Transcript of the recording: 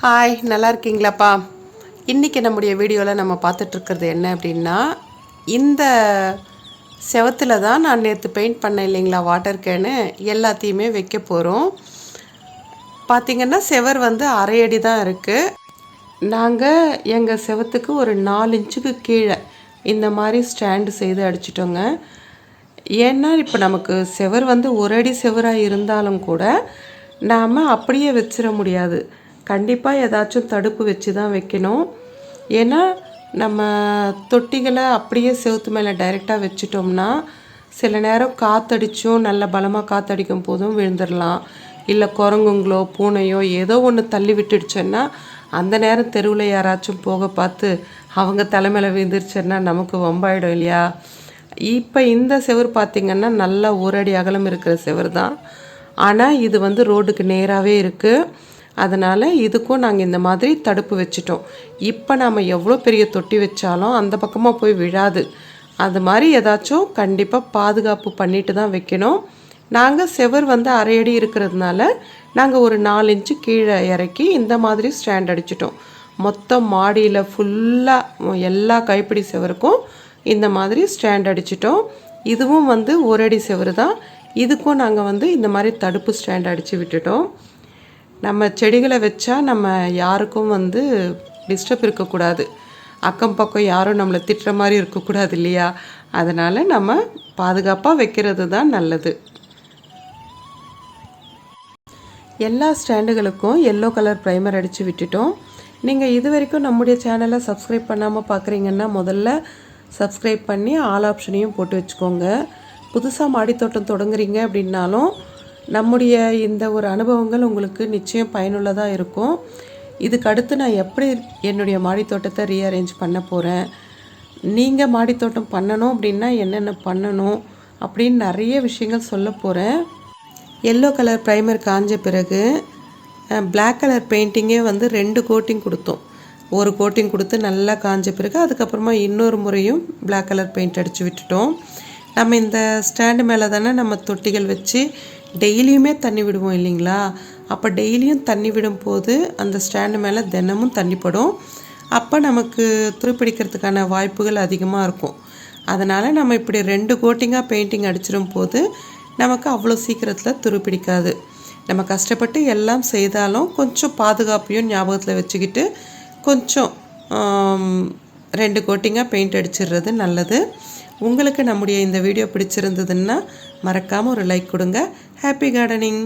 Hi நல்லா இருக்கீங்களாப்பா இன்றைக்கி நம்முடைய வீடியோவில் நம்ம பார்த்துட்ருக்கிறது என்ன அப்படின்னா இந்த செவத்தில் தான் நான் நேற்று பெயிண்ட் பண்ணேன் இல்லைங்களா வாட்டர் கேனு எல்லாத்தையுமே வைக்க போகிறோம் பார்த்திங்கன்னா செவர் வந்து அரை அடி தான் இருக்குது நாங்கள் எங்கள் செவத்துக்கு ஒரு நாலு இன்ச்சுக்கு கீழே இந்த மாதிரி ஸ்டாண்டு செய்து அடிச்சிட்டோங்க. ஏன்னா இப்போ நமக்கு செவர் வந்து ஒரு அடி செவராக இருந்தாலும் கூட நாம் அப்படியே வச்சிட முடியாது. கண்டிப்பாக ஏதாச்சும் தடுப்பு வச்சு தான் வைக்கணும். ஏன்னா நம்ம தொட்டிகளை அப்படியே செவுத்து மேலே டைரெக்டாக வச்சிட்டோம்னா சில நேரம் காற்றடிச்சும் நல்ல பலமாக காற்றடிக்கும் போதும் விழுந்துடலாம் இல்லை குரங்குங்களோ பூனையோ ஏதோ ஒன்று தள்ளி விட்டுடுச்சோன்னா அந்த நேரம் தெருவில் யாராச்சும் போக பார்த்து அவங்க தலைமையில் விழுந்துருச்சுன்னா நமக்கு வம்பாயிடும் இல்லையா? இப்போ இந்த செவர் பார்த்திங்கன்னா நல்லா ஒரு அடி அகலம் இருக்கிற செவர் தான் ஆனால் இது வந்து ரோடுக்கு நேராகவே இருக்குது அதனால் இதுக்கும் நாங்கள் இந்த மாதிரி தடுப்பு வச்சிட்டோம். இப்போ நாம் எவ்வளோ பெரிய தொட்டி வச்சாலும் அந்த பக்கமாக போய் விழாது. அது மாதிரி ஏதாச்சும் கண்டிப்பாக பாதுகாப்பு பண்ணிட்டு தான் வைக்கணும். நாங்கள் செவர் வந்து அரை அடி இருக்கிறதுனால நாங்கள் ஒரு நாலு இன்ச்சு கீழே இறக்கி இந்த மாதிரி ஸ்டாண்ட் அடிச்சிட்டோம். மொத்தம் மாடியில் ஃபுல்லாக எல்லா கைப்பிடி செவருக்கும் இந்த மாதிரி ஸ்டாண்ட் அடிச்சிட்டோம். இதுவும் வந்து ஒரு அடி செவரு தான். இதுக்கும் நாங்கள் வந்து இந்த மாதிரி தடுப்பு ஸ்டாண்ட் அடித்து விட்டுட்டோம். நம்ம செடிகளை வச்சா நம்ம யாருக்கும் வந்து டிஸ்டர்ப் இருக்கக்கூடாது. அக்கம் பக்கம் யாரும் நம்மளை திட்டுற மாதிரி இருக்கக்கூடாது இல்லையா? அதனால் நம்ம பாதுகாப்பாக வைக்கிறது தான் நல்லது. எல்லா ஸ்டாண்டுகளுக்கும் எல்லோ கலர் ப்ரைமர் அடித்து விட்டுட்டோம். நீங்கள் இது வரைக்கும் நம்முடைய சேனலை சப்ஸ்கிரைப் பண்ணாமல் பார்க்குறீங்கன்னா முதல்ல சப்ஸ்கிரைப் பண்ணி ஆல் ஆப்ஷனையும் போட்டு வச்சுக்கோங்க. புதுசாக மாடித்தோட்டம் தொடங்குறீங்க அப்படின்னாலும் நம்முடைய இந்த ஒரு அனுபவங்கள் உங்களுக்கு நிச்சயம் பயனுள்ளதாக இருக்கும். இதுக்கு அடுத்து நான் எப்படி என்னுடைய மாடித்தோட்டத்தை ரீஅரேஞ்ச் பண்ண போகிறேன் நீங்கள் மாடித்தோட்டம் பண்ணணும் அப்படின்னா என்னென்ன பண்ணணும் அப்படின்னு நிறைய விஷயங்கள் சொல்ல போகிறேன் எல்லோ கலர் ப்ரைமர் காஞ்ச பிறகு பிளாக் கலர் பெயிண்டிங்கே வந்து ரெண்டு கோட்டிங் கொடுத்தோம். ஒரு கோட்டிங் கொடுத்து நல்லா காஞ்ச பிறகு அதுக்கப்புறமா இன்னொரு முறையும் பிளாக் கலர் பெயிண்ட் அடித்து விட்டுட்டோம். நம்ம இந்த ஸ்டாண்டு மேலே தானே நம்ம தொட்டிகள் வச்சு டெய்லியுமே தண்ணி விடுவோம் இல்லைங்களா? அப்போ டெய்லியும் தண்ணி விடும்போது அந்த ஸ்டாண்டு மேலே தினமும் தண்ணி படும். அப்போ நமக்கு துருப்பிடிக்கிறதுக்கான வாய்ப்புகள் அதிகமாக இருக்கும். அதனால் நம்ம இப்படி ரெண்டு கோட்டிங்காக பெயிண்டிங் அடிச்சிடும் போது நமக்கு அவ்வளோ சீக்கிரத்தில் துருப்பிடிக்காது. நம்ம கஷ்டப்பட்டு எல்லாம் செய்தாலும் கொஞ்சம் பாதுகாப்பையும் ஞாபகத்தில் வச்சுக்கிட்டு கொஞ்சம் ரெண்டு கோட்டிங்காக பெயிண்ட் அடிச்சிடுறது நல்லது. உங்களுக்கு நம்முடைய இந்த வீடியோ பிடிச்சிருந்ததுன்னா மறக்காமல் ஒரு லைக் கொடுங்க. Happy gardening